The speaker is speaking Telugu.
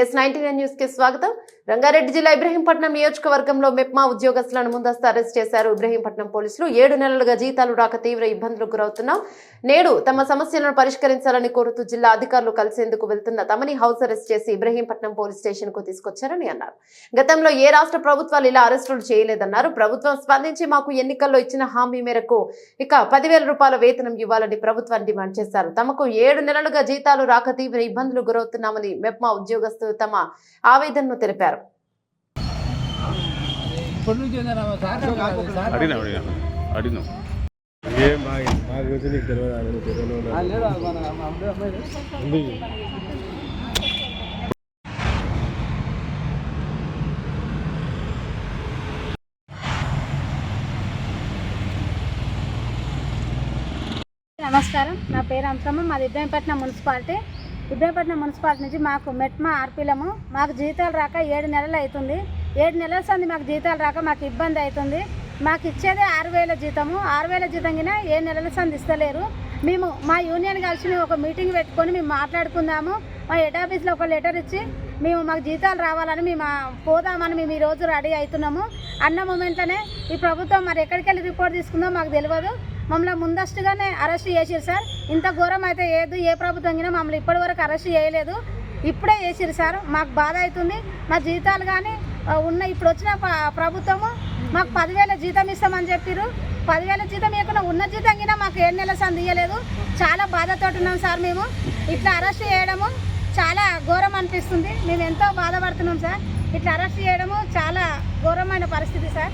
ఎస్ నైన్టీ నైన్ న్యూస్కి స్వాగతం. రంగారెడ్డి జిల్లా ఇబ్రహీంపట్నం నియోజకవర్గంలో మెప్మా ఉద్యోగస్తులను ముందస్తు అరెస్ట్ చేశారు ఇబ్రహీంపట్నం పోలీసులు. ఏడు నెలలుగా జీతాలు రాక తీవ్ర ఇబ్బందులకు గురవుతున్నాం. నేడు తమ సమస్యలను పరిష్కరించాలని కోరుతూ జిల్లా అధికారులు కలిసేందుకు వెళ్తున్న తమని హౌస్ అరెస్ట్ చేసి ఇబ్రహీంపట్నం పోలీస్ స్టేషన్కు తీసుకొచ్చారని అన్నారు. గతంలో ఏ రాష్ట్ర ప్రభుత్వాలు ఇలా అరెస్టులు చేయలేదన్నారు. ప్రభుత్వం స్పందించి మాకు ఎన్నికల్లో ఇచ్చిన హామీ మేరకు ఇక పదివేల రూపాయల వేతనం ఇవ్వాలని ప్రభుత్వాన్ని డిమాండ్ చేశారు. తమకు ఏడు నెలలుగా జీతాలు రాక తీవ్ర ఇబ్బందులు గురవుతున్నామని మెప్మా ఉద్యోగస్తులు తమ ఆవేదనను తెలిపారు. నమస్కారం. నా పేరు అంకమ్మ మాది ఇబ్రాహీంపట్నం మున్సిపాలిటీ. ఇబ్రహీంపట్నం మున్సిపాలిటీ నుంచి మాకు మెట్మా ఆర్పీలము మాకు జీతాలు రాక ఏడు నెలలు అవుతుంది ఏడు నెలల సంది మాకు జీతాలు రాక మాకు ఇబ్బంది అవుతుంది మాకు ఇచ్చేదే ఆరు వేల జీతము. ఆరు వేల జీతం కింద ఏడు నెలల సంది ఇస్తలేరు. మేము మా యూనియన్ కలిసి మేము ఒక మీటింగ్ పెట్టుకొని మేము మాట్లాడుకుందాము. మా హెడ్ ఆఫీస్లో ఒక లెటర్ ఇచ్చి మేము మాకు జీతాలు రావాలని మేము పోదామని మేము ఈరోజు రెడీ అవుతున్నాము. అన్న మూమెంట్లోనే ఈ ప్రభుత్వం మరి ఎక్కడికి వెళ్ళి రిపోర్ట్ తీసుకుందో మాకు తెలియదు. మమ్మల్ని ముందస్తుగానే అరెస్ట్ చేసిరు సార్. ఇంత ఘోరం అయితే ఏదు ఏ ప్రభుత్వం అయినా మమ్మల్ని ఇప్పటి వరకు అరెస్ట్ చేయలేదు. ఇప్పుడే చేసిరు సార్. మాకు బాధ అవుతుంది. మా జీతాలు కానీ ఉన్న ఇప్పుడు వచ్చిన ప్రభుత్వము మాకు పదివేల జీతం ఇస్తామని చెప్పారు పదివేల జీతం ఇవ్వకుండా ఉన్న జీతం కింద మాకు ఏడు నెలల సంది ఇవ్వలేదు చాలా బాధతో ఉన్నాం సార్ మేము. ఇట్లా అరెస్ట్ చేయడము చాలా ఘోరం అనిపిస్తుంది. మేము ఎంతో బాధపడుతున్నాం సార్. ఇట్లా అరెస్ట్ చేయడము చాలా ఘోరమైన పరిస్థితి సార్.